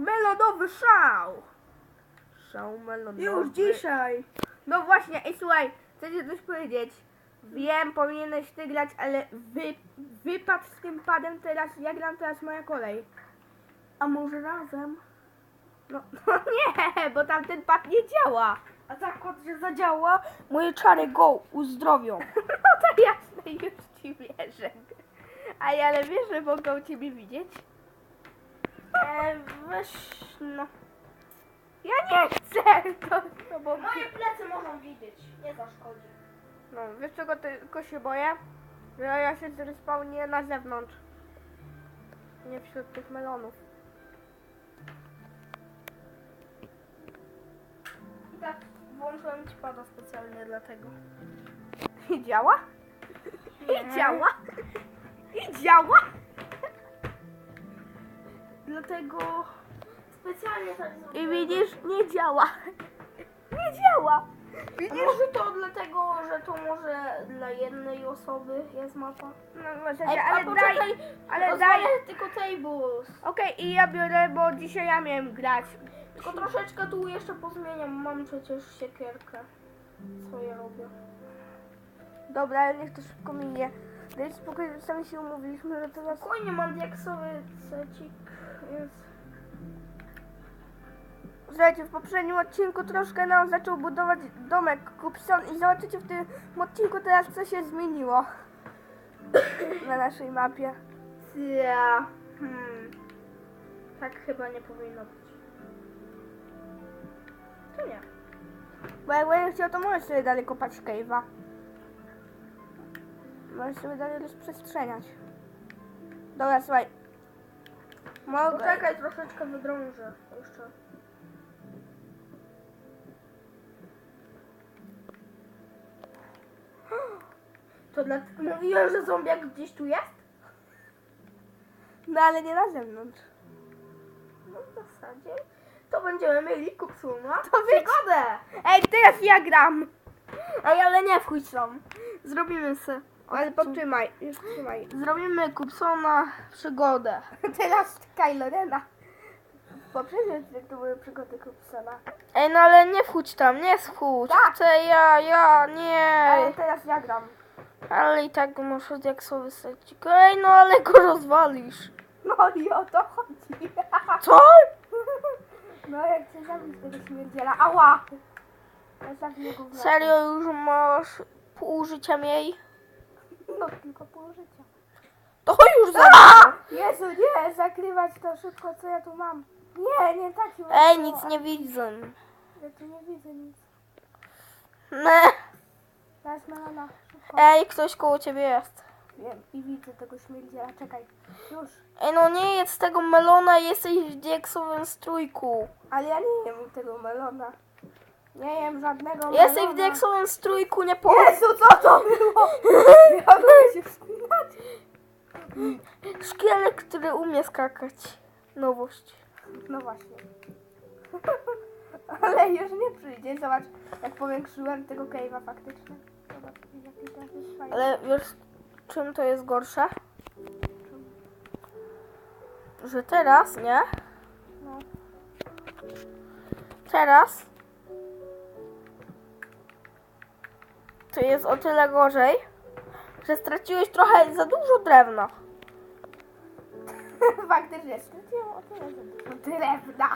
melonowy szał. Szał melonowy. Już dzisiaj. No właśnie, ej słuchaj, chcę ci coś powiedzieć. Wiem, powinieneś ty grać, ale wy, wypad z tym padem teraz, ja gram teraz moja kolej. A może razem? No, no nie, bo tamten pad nie działa. A zakład, że zadziała, moje czary go uzdrowią. No to jasne, już ci wierzę. A ja ale wiesz, że mogą ciebie widzieć? E, weź, no. Ja nie chcę, to, to bo... Moje plecy mogą widzieć, nie zaszkodzi. No, wiesz czego tylko się boję? Że ja się zrespawnię na zewnątrz. Nie wśród tych melonów. I tak włączyłem ci pada specjalnie dlatego. I działa? I działa? I działa? Dlatego specjalnie tak I zrobiłem. widzisz, nie działa. Nie działa. Może to dlatego, że to może dla jednej osoby jest mapa? No, może, Ej, ale a daj, poczekaj, ale daj. tylko tables. Okej, i ja biorę, bo dzisiaj ja miałem grać. Tylko troszeczkę tu jeszcze pozmieniam, mam przecież siekierkę. Co ja robię? Dobra, ale niech to szybko minie. Daj spokój, sami się umówiliśmy, że teraz... Spokojnie, mam diaksowy secik, więc... Słuchajcie, w poprzednim odcinku troszkę nam zaczął budować domek Kupson i zobaczycie w tym odcinku teraz co się zmieniło na naszej mapie. Ja. Hmm. Tak chyba nie powinno być. To nie. Bo jak będziesz chciał, to możesz sobie dalej kopać cave'a. Możesz sobie dalej rozprzestrzeniać. Dobra, słuchaj. Mogę. Poczekaj, troszeczkę wydrążę jeszcze. To dla... Mówiłem, że zombiak gdzieś tu jest? No ale nie na zewnątrz. No w zasadzie to będziemy mieli kupsuna. To przygodę! Ej, teraz ja gram! Ej, ale nie wchodź tam. Zrobimy se. Ale potrzymaj, już trzymaj. Zrobimy Kupsona przygodę. Teraz Kylo Rena. Odcinku to były przygody Kupsona. Ej, no ale nie wchodź tam, nie wchodź. Tak. Chcę ja, ja, nie. Ale teraz ja gram. Ale i tak muszę diaksowy secik. Ej, no ale go rozwalisz. No i o to chodzi. Co? No jak chcę zabić tego śmierdziela. Ała! Ja. Serio już masz pół życia mniej? No tylko pół życia. To już za. Jezu, nie! Zakrywać to szybko, co ja tu mam. Nie, nie tak się Ej, nic nie widzę. Ja tu nie widzę nic. Ne. Teraz melona. Szybko. Ej, ktoś koło ciebie jest. Wiem i widzę tego śmierdziela. Czekaj. Już. Ej, no nie jedz tego melona, jesteś w diaksowym strójku. Ale ja nie jem tego melona. Nie jem żadnego Jesteś w melona. diaksowym strójku, nie po... Jezu, co to było? Ja mogę się wspinać. Szkielet, który umie skakać. Nowość. No właśnie. Ale już nie przyjdzie. Zobacz, jak powiększyłem tego cave'a faktycznie. Zobacz, jaki to jest fajny. Ale wiesz, czym to jest gorsze? Że teraz, nie? No. Teraz to jest o tyle gorzej, że straciłeś trochę za dużo drewna. Faktycznie, straciłem o tyle za dużo drewna.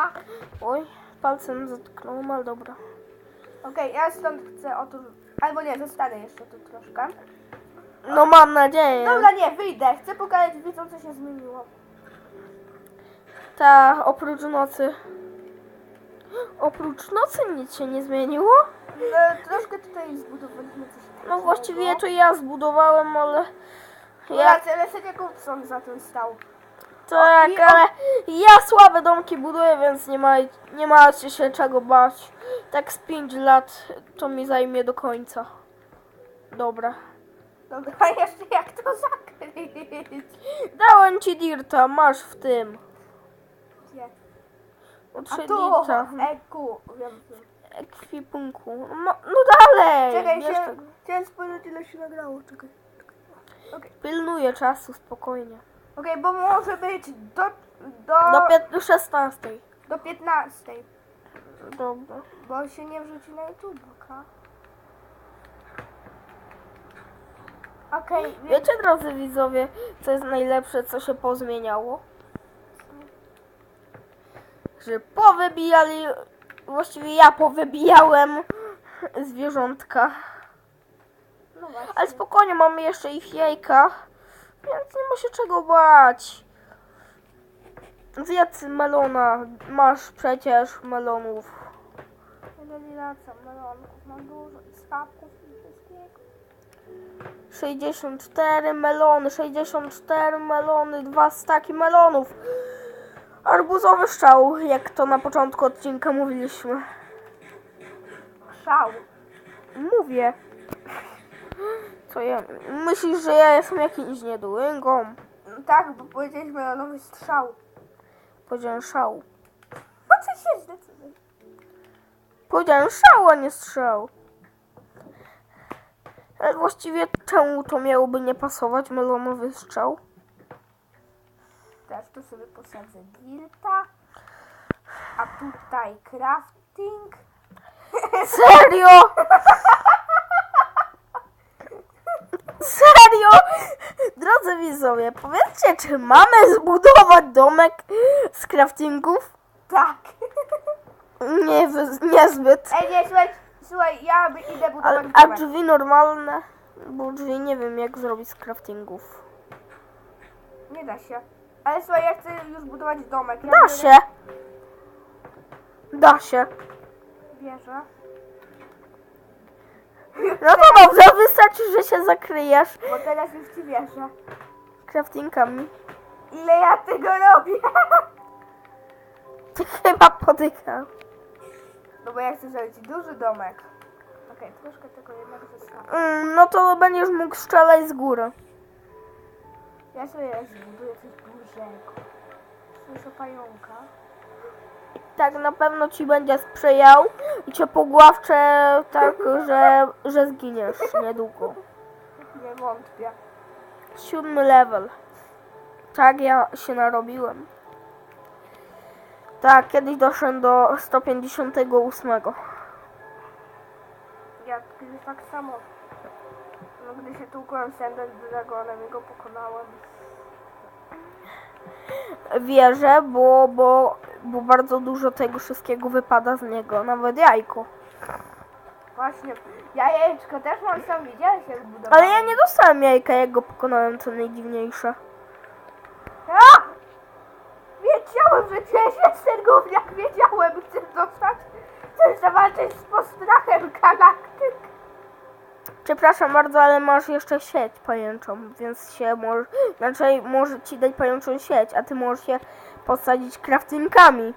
Oj, palcem zatknąłem, ale dobra. Okej, ja stąd chcę o tu... Albo nie, zostanę jeszcze tu troszkę. No mam nadzieję. Dobra, nie, wyjdę. Chcę pokazać widzom, co się zmieniło. Ta, oprócz nocy. Oprócz nocy nic się nie zmieniło? No, troszkę tutaj zbudowaliśmy coś No właściwie to ja zbudowałem, ale... Ja Ja, ale sobie Kupson za tym stał. tak, ale ja słabe domki buduję, więc nie, ma, nie macie się czego bać. Tak z 5 lat to mi zajmie do końca. Dobra. Dobra, a jeszcze jak to zakryć? Dałem ci dirta, masz w tym. Gdzie? O A 3 tu, dirta. Wiem, wiem. Ekwipunku. No, no dalej! Czekaj, Wiesz się, tego. chciałem spojrzeć ile się nagrało, czekaj. Okej, Pilnuję czasu, spokojnie. Okej, bo może być do, Do, Do pię- 16. do 15. Dobra. Bo się nie wrzuci na YouTube, okej? Okej, więc Wiecie, drodzy widzowie, co jest najlepsze, co się pozmieniało? Że powybijali, właściwie ja powybijałem zwierzątka. no. Ale spokojnie, mamy jeszcze ich jajka, więc nie ma się czego bać. Zjedz melona, masz przecież melonów. Wracam melonków, mam dużo i skawków i wszystkiego. 64 melony, 64 melony, dwa staki melonów. Arbuzowy szczał, jak to na początku odcinka mówiliśmy. Szał. Mówię. Co ja... Myślisz, że ja jestem jakimś niedołęgą? No tak, bo powiedzieliśmy melonowy strzał. Powiedziałem szał. Po co się zdecyduj? Powiedziałem szał, a nie strzał. Ale właściwie czemu to miałoby nie pasować, melonowy strzał? Teraz tu sobie posadzę dilta. A tutaj crafting. Serio? Serio? Drodzy widzowie, powiedzcie, czy mamy zbudować domek z craftingów? Tak. Nie, niezbyt. Ej, nie, słuchaj, słuchaj, ja idę A, budować a domek. drzwi normalne? Bo drzwi nie wiem jak zrobić z craftingów. Nie da się. Ale słuchaj, ja chcę już budować domek. Ja Da biorę się. Da się. Wieżę. No to dobrze, wystarczy, że się zakryjesz Bo teraz już ci wierzę. craftingami. Ile ja tego robię? Ty chyba podykał. No bo ja chcę zrobić duży domek. Okej, troszkę tego jednak zostawię. Mm, no to będziesz mógł strzelać z góry. Ja sobie zbuduję coś dużego. Słyszę pająka. Tak na pewno ci będzie sprzyjał i cię pogławcze tak, że, że zginiesz niedługo. Nie wątpię. Siódmy level. Tak, ja się narobiłem. Tak, kiedyś doszedłem do 158. Ja kiedyś tak samo. No gdy się tłukłem z Ender Dragonem i go pokonałem. Wierzę, bo, bo, bo bardzo dużo tego wszystkiego wypada z niego, nawet jajko. Właśnie, jajeczko też mam sam widziałeś jak budowałem. Ale ja nie dostałem jajka, jak go pokonałem, co najdziwniejsze. A! Wiedziałem, że cię jest ten gówniak, wiedziałem, chcesz dostać. Chcesz zawalczyć z postrachem galaktyk. Przepraszam bardzo, ale masz jeszcze sieć pajęczą, więc się może, znaczy może ci dać pajęczą sieć, a ty możesz się posadzić craftingami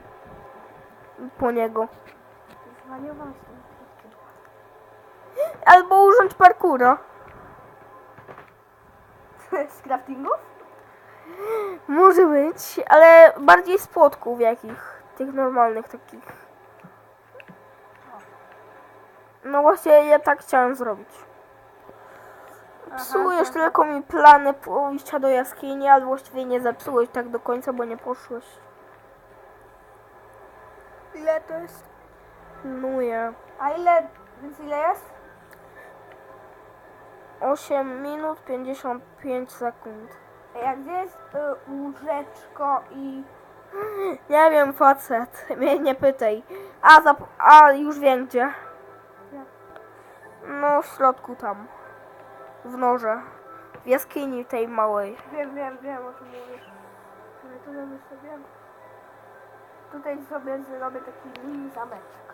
po niego. Zwariowałaś Albo urząd parkura. Z craftingów? Może być, ale bardziej z płotków jakich, tych normalnych takich. No właśnie, ja tak chciałem zrobić. Psujesz tylko mi plany pójścia do jaskini, ale właściwie nie zepsułeś tak do końca, bo nie poszłeś. Ile to jest? No ja. A ile, więc ile jest? 8 minut 55 sekund. A gdzie jest y, łóżeczko i... Nie wiem, facet, mnie nie pytaj. A, zap- a już wiem gdzie. No, w środku tam. W norze. W jaskini tej małej. Wiem, wiem, wiem o czym mówisz. Ale to robię sobie... Tutaj sobie zrobię taki mini zameczek.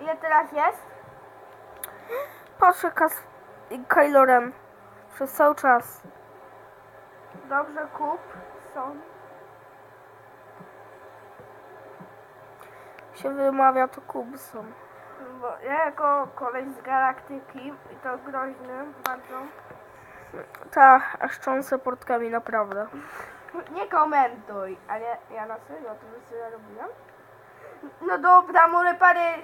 Ile teraz jest? Patrzę kas... Kylo Ren. Przez cały czas. Dobrze, kup. Są. Się wymawia to Kubson. Bo ja jako koleś z galaktyki i to groźny bardzo. Ta, aż cząsę portkami, naprawdę. Nie komentuj, ale ja na serio to sobie robiłem. No dobra, może parę